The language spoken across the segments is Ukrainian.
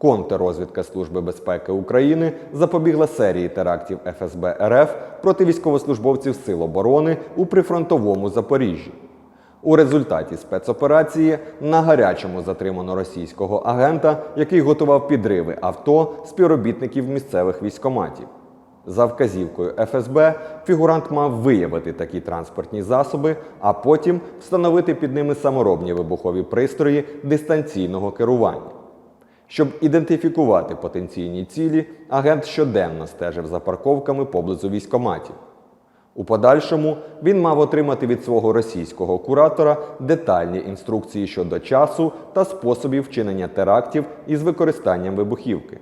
Контррозвідка Служби безпеки України запобігла серії терактів ФСБ РФ проти військовослужбовців Сил оборони у прифронтовому Запоріжжі. У результаті спецоперації на гарячому затримано російського агента, який готував підриви авто співробітників місцевих військоматів. За вказівкою ФСБ фігурант мав виявити такі транспортні засоби, а потім встановити під ними саморобні вибухові пристрої дистанційного керування. Щоб ідентифікувати потенційні цілі, агент щоденно стежив за парковками поблизу військоматів. У подальшому він мав отримати від свого російського куратора детальні інструкції щодо часу та способів вчинення терактів із використанням вибухівки.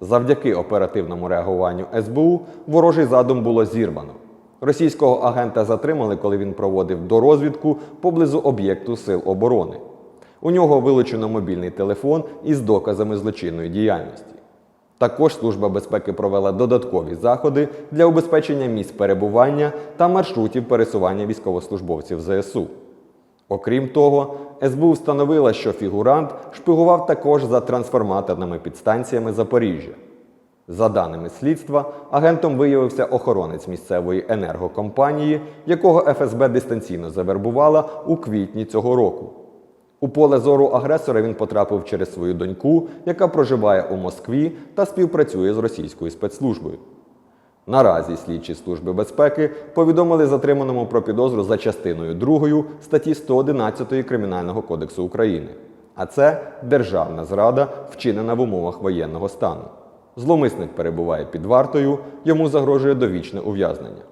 Завдяки оперативному реагуванню СБУ ворожий задум було зірвано. Російського агента затримали, коли він проводив дорозвідку поблизу об'єкту Сил оборони. У нього вилучено мобільний телефон із доказами злочинної діяльності. Також Служба безпеки провела додаткові заходи для убезпечення місць перебування та маршрутів пересування військовослужбовців ЗСУ. Окрім того, СБУ встановила, що фігурант шпигував також за трансформаторними підстанціями Запоріжжя. За даними слідства, агентом виявився охоронець місцевої енергокомпанії, якого ФСБ дистанційно завербувала у квітні цього року. У поле зору агресора він потрапив через свою доньку, яка проживає у Москві та співпрацює з російською спецслужбою. Наразі слідчі служби безпеки повідомили затриманому про підозру за частиною 2 статті 111 Кримінального кодексу України. А це державна зрада, вчинена в умовах воєнного стану. Зломисник перебуває під вартою, йому загрожує довічне ув'язнення.